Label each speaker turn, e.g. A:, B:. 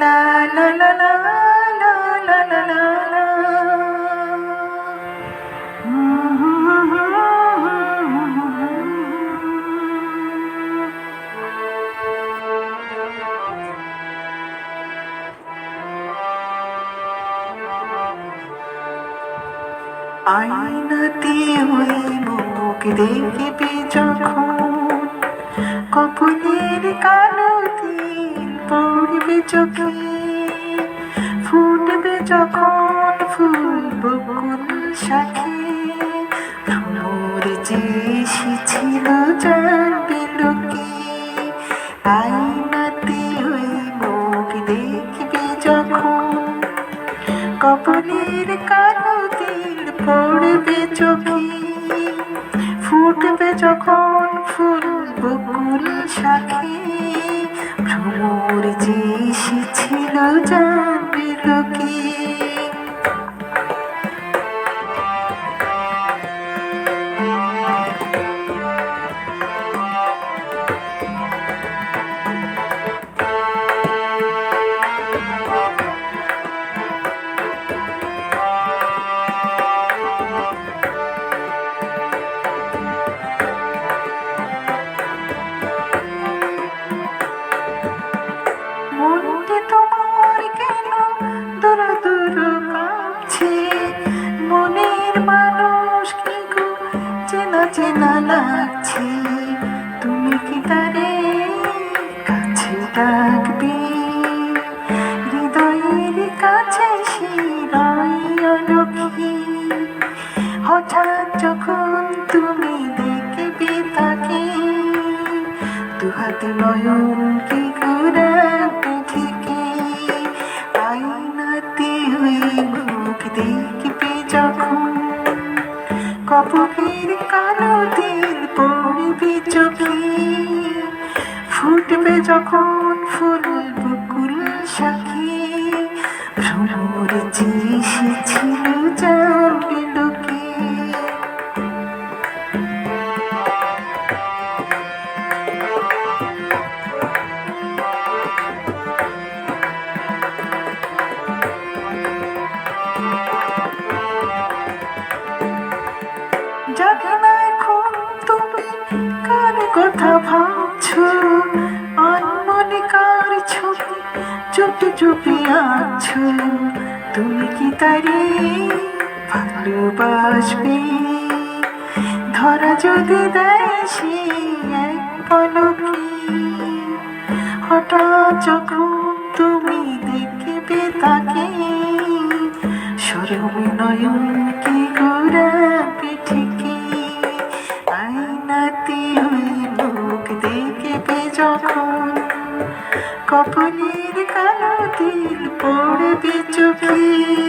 A: লা লা লা লা লা লা লা লা লা। আয়নাতে ওই মুখ দেখবে যখন পড়বে চোখে ফুটবে যখন ফুল বকুল শাখে ভ্রমর যে এসেছিল জানবে লোকে আয়নাতে ওই মুখ দেখবে যখন কপলের কালো তিল পড়বে চোখে, ফুটবে যখন ফুল বকুল শাখে। জানবি তো কি One. চেনা লাগছে, তুমি কি তারে কাছে ডাকবে? হৃদয়ের কাছে শিরাই অলক্ষী। হঠাৎ যখন তুমি দেখবে তাকে, দুহাত নয়ন কি করে পিঠিকে আইনাতে ওই মুখ দেখবে যখন কপকের কালো দিল পড়বে চোখে। ফুটবে যখন ফুল বকুল শাখে। ভ্রমর যে এসেছিল লোকে জানি কথা ভাবছ আনমনে কার ছবি চুপি চুপি আছো তুমি কি তারে ভালোবাসবে? ধরা যদি দেয় সে এক পলকে, হঠাৎ যখন তুমি দেখবে তাকে সরবে নয়ন কি গোরা পিঠিকে পড়বে চোখে।